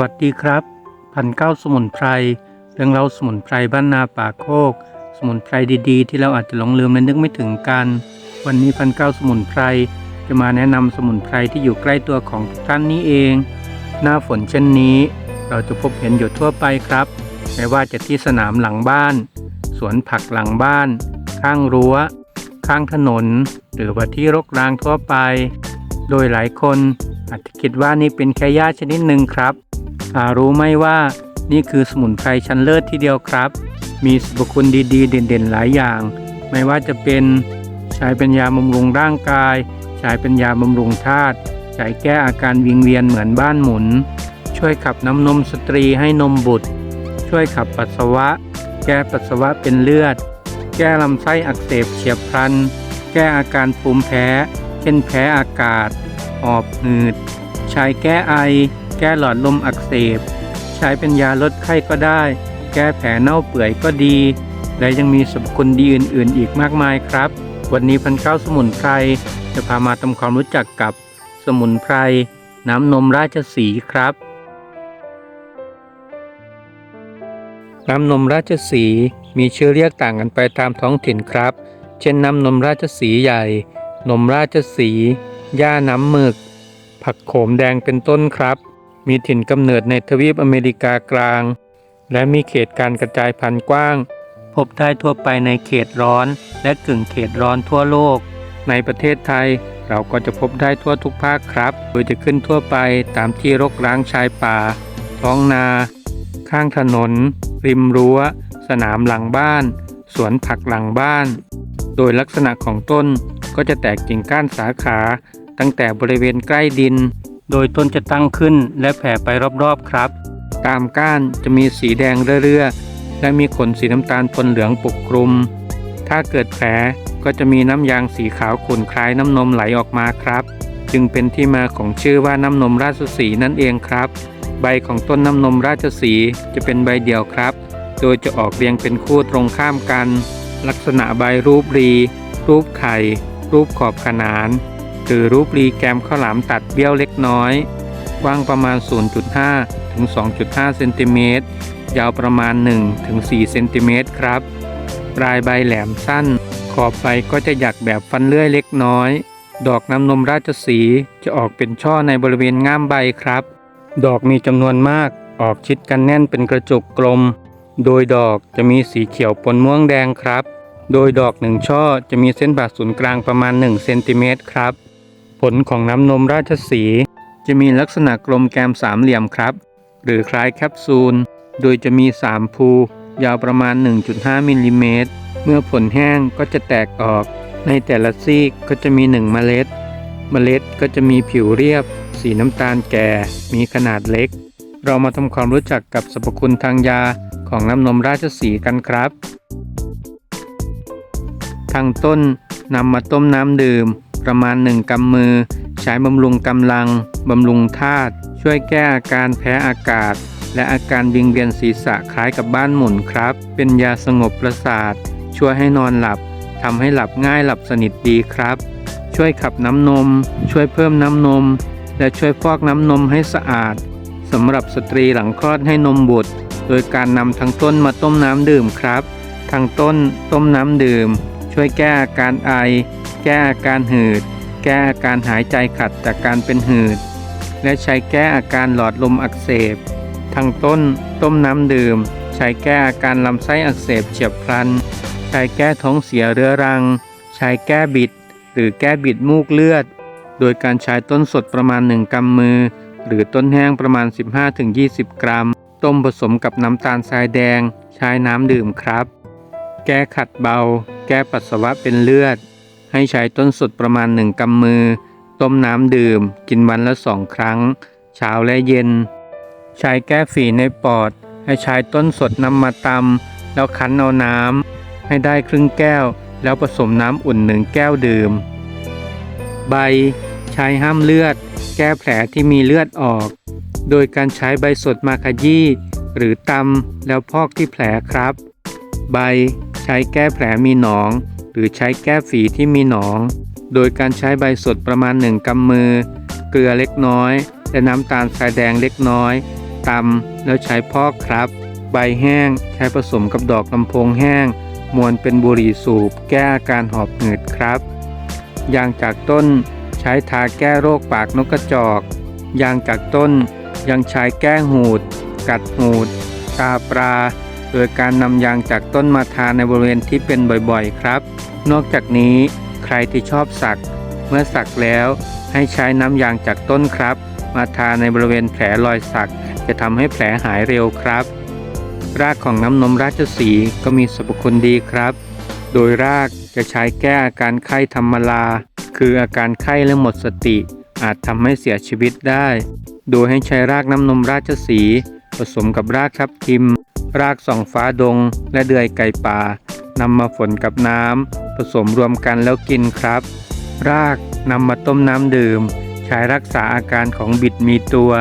วัสดีครับ พันเก้าสมุนไพรเรื่องเล่าสมุนไพรบ้านนาป่าโคก สมุนไพรดีๆ ที่เราอาจจะหลงลืมและนึกไม่ถึงกัน วันนี้พันเก้าสมุนไพรจะมาแนะนำสมุนไพรที่อยู่ใกล้ตัวของท่านนี้เอง หน้าฝนเช่นนี้ เราจะพบเห็นอยู่ทั่วไปครับ ไม่ว่าจะที่สนามหลังบ้าน สวนผักหลังบ้าน ข้างรั้ว ข้างถนน หรือว่าที่รกร้างทั่วไป โดยหลายคนอาจจะคิดว่านี่เป็นแค่หญ้าชนิดหนึ่งครับ หารู้ไหมว่านี่คือสมุนไพรชั้นเลิศทีเดียวครับ มีสรรพคุณดีๆ เด่นๆ หลายอย่าง ไม่ว่าจะเป็นใช้เป็นยาบำรุงร่างกาย ใช้เป็นยาบำรุงธาตุใช้แก้อาการวิงเวียนเหมือนบ้านหมุน ช่วยขับน้ำนมสตรีให้นมบุตร ช่วยขับปัสสาวะ แก้ปัสสาวะเป็นเลือด แก้ลำไส้อักเสบเฉียบพลัน แก้อาการภูมิแพ้ เช่นแพ้อากาศ หอบหืด ใช้แก้ไอ แก้หลอดลมอักเสบ ใช้เป็นยาลดไข้ก็ได้ แก้แผลเน่าเปื่อยก็ดี และยังมีสรรพคุณดีอื่น ๆ อีกมากมายครับ วันนี้พันเก้าสมุนไพรจะพามาทำความรู้จักกับสมุนไพรน้ำนมราชสีครับ น้ำนมราชสีมีชื่อเรียกต่างกันไปตามท้องถิ่นครับ เช่นน้ำนมราชสีใหญ่ นมราชสีห์ย่าน้ำหมึก ผักโขมแดงเป็นต้นครับ มีถิ่นกำเนิดในทวีปอเมริกากลาง และมีเขตการกระจายพันธุ์กว้าง พบได้ทั่วไปในเขตร้อนและกึ่งเขตร้อนทั่วโลก ในประเทศไทยเราก็จะพบได้ทั่วทุกภาคครับ โดยจะขึ้นทั่วไปตามที่รกร้างชายป่า ท้องนา ข้างถนน ริมรั้ว สนามหลังบ้าน สวนผักหลังบ้าน โดยลักษณะของต้นก็จะแตกกิ่งก้านสาขา ตั้งแต่บริเวณใกล้ดิน โดยต้นจะตั้งขึ้นและแผ่ไปรอบๆครับ ตามก้านจะมีสีแดงเรื่อๆและมีขนสีน้ำตาลปนเหลืองปกคลุม ถ้าเกิดแผลก็จะมีน้ำยางสีขาวขุ่นคล้ายน้ำนมไหลออกมาครับ จึงเป็นที่มาของชื่อว่าน้ำนมราชสีนั่นเองครับ ใบของต้นน้ำนมราชสีจะเป็นใบเดียวครับ โดยจะออกเรียงเป็นคู่ตรงข้ามกัน ลักษณะใบรูปรี รูปไข่ รูปขอบขนาน หรือรูปรีแกมข้าวหลามตัดเบี้ยวเล็กน้อย กว้างประมาณ 0.5 ถึง 2.5 เซนติเมตร ยาวประมาณ 1 ถึง 4 เซนติเมตรครับ ปลายใบแหลมสั้น ขอบใบก็จะหยักแบบฟันเลื่อยเล็กน้อย ดอกน้ำนมราชสีจะออกเป็นช่อในบริเวณง่ามใบครับ ดอกมีจำนวนมาก ออกชิดกันแน่นเป็นกระจุกกลม โดยดอกจะมีสีเขียวปนม่วงแดงครับ โดยดอกหนึ่งช่อจะมีเส้นผ่าศูนย์กลางประมาณ 1 เซนติเมตรครับ ผลของน้ำนมราชสีจะมีลักษณะกลมแกมสามเหลี่ยมครับ หรือคล้ายแคปซูล โดยจะมี 3 ภู ยาวประมาณ 1.5มิลลิเมตร เมื่อผลแห้งก็จะแตกออก ในแต่ละซีกก็จะมี 1 เมล็ด เมล็ดก็จะมีผิวเรียบ สีน้ำตาลแก่ มีขนาดเล็ก เรามาทำความรู้จักกับสรรพคุณทางยาของน้ำนมราชสีกันครับ ทางต้นนำมาต้มน้ำดื่ม ประมาณ 1กำมือ ใช้บำรุงกำลัง บำรุงธาตุ ช่วยแก้อาการแพ้อากาศ และอาการวิงเวียนศีรษะคล้ายกับบ้านหมุนครับ เป็นยาสงบประสาท ช่วยให้นอนหลับ ทำให้หลับง่ายหลับสนิทดีครับ ช่วยขับน้ำนม ช่วยเพิ่มน้ำนม และช่วยฟอกน้ำนมให้สะอาดสำหรับสตรีหลังคลอดให้นมบุตร โดยการนำทั้งต้นมาต้มน้ำดื่มครับทางต้นต้มน้ำดื่ม ช่วยแก้อาการไอ แก้อาการหืด แก้อาการหายใจขัดจากการเป็นหืด และใช้แก้อาการหลอดลมอักเสบทางต้นต้มน้ำดื่ม ใช้แก้อาการลำไส้อักเสบเฉียบพลัน ใช้แก้ท้องเสียเรื้อรัง ใช้แก้บิด หรือแก้บิดมูกเลือด โดยการใช้ต้นสดประมาณ 1 กำมือ หรือต้นแห้งประมาณ 15-20 กรัม ต้มผสมกับน้ำตาลทรายแดง ใช้น้ำดื่มครับ แก้ขัดเบา แก้ปัสสาวะเป็นเลือด ให้ใช้ต้นสดประมาณ 1 กำมือ ต้มน้ำดื่ม กินวันละสองครั้ง เช้าและเย็น ใช้แก้ฝีในปอด ให้ใช้ต้นสดนำมาตำแล้วคั้นเอาน้ำให้ได้ครึ่งแก้ว แล้วผสมน้ำอุ่นหนึ่งแก้วดื่ม ใบ ใช้ห้ามเลือด แก้แผลที่มีเลือดออก โดยการใช้ใบสดมาขยี้หรือตำแล้วพอกที่แผลครับ ใบ ใช้แก้แผลมีหนอง หรือใช้แก้ฝีที่มีหนอง โดยการใช้ใบสดประมาณ 1กำมือ เกลือเล็กน้อย และน้ำตาลทรายแดงเล็กน้อยตำแล้วใช้พอกครับ ใบแห้งใช้ผสมกับดอกลำโพงแห้งมวนเป็นบุหรี่สูบ แก้อาการหอบหืดครับยางจากต้นใช้ทาแก้โรคปากนกกระจอก ยางจากต้นยังใช้แก้หูด กัดหูด ตาปลา โดยการนำยางจากต้นมาทาในบริเวณที่เป็นบ่อยๆ ครับ นอกจากนี้ใครที่ชอบสัก เมื่อสักแล้วให้ใช้น้ำยางจากต้นครับ มาทาในบริเวณแผลรอยสัก จะทำให้แผลหายเร็วครับ รากของน้ำนมราชสีก็มีสรรพคุณดีครับ โดยรากจะใช้แก้อาการไข้ธรรมลา คืออาการไข้และหมดสติ อาจทำให้เสียชีวิตได้ โดยให้ใช้รากน้ำนมราชสีผสมกับรากทับทิม รากสองฟ้าดง และเดือยไก่ป่านำมาฝนกับน้ำ ผสมรวมกันแล้วกินครับ รากนำมาต้มน้ำดื่ม ใช้รักษาอาการของบิดมีตัว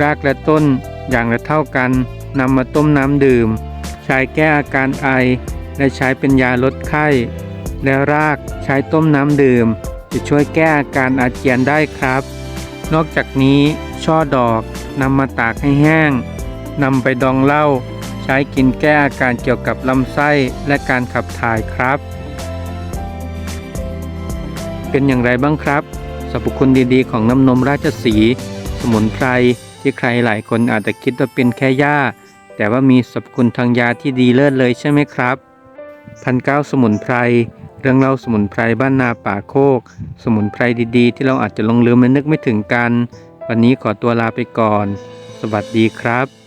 รากและต้นอย่างละเท่ากันนำมาต้มน้ำดื่ม ใช้แก้อาการไอ และใช้เป็นยาลดไข้ และรากใช้ต้มน้ำดื่ม จะช่วยแก้อาการอาเจียนได้ครับ นอกจากนี้ช่อดอกนำมาตากให้แห้งนำไปดองเหล้าใช้กินแก้อาการเกี่ยวกับลำไส้และการขับถ่ายครับ เป็นอย่างไรบ้างครับสรรพคุณดีๆ ของน้ำนมราชสี สมุนไพรที่ใครหลายคนอาจจะคิดว่าเป็นแค่หญ้า แต่ว่ามีสรรพคุณทางยาที่ดีเลิศเลยใช่ไหมครับพันเก้าสมุนไพรเรื่องเล่าสมุนไพรบ้านนาป่าโคก สมุนไพรดีๆ ที่เราอาจจะลงลืมและนึกไม่ถึงกัน วันนี้ขอตัวลาไปก่อน สวัสดีครับ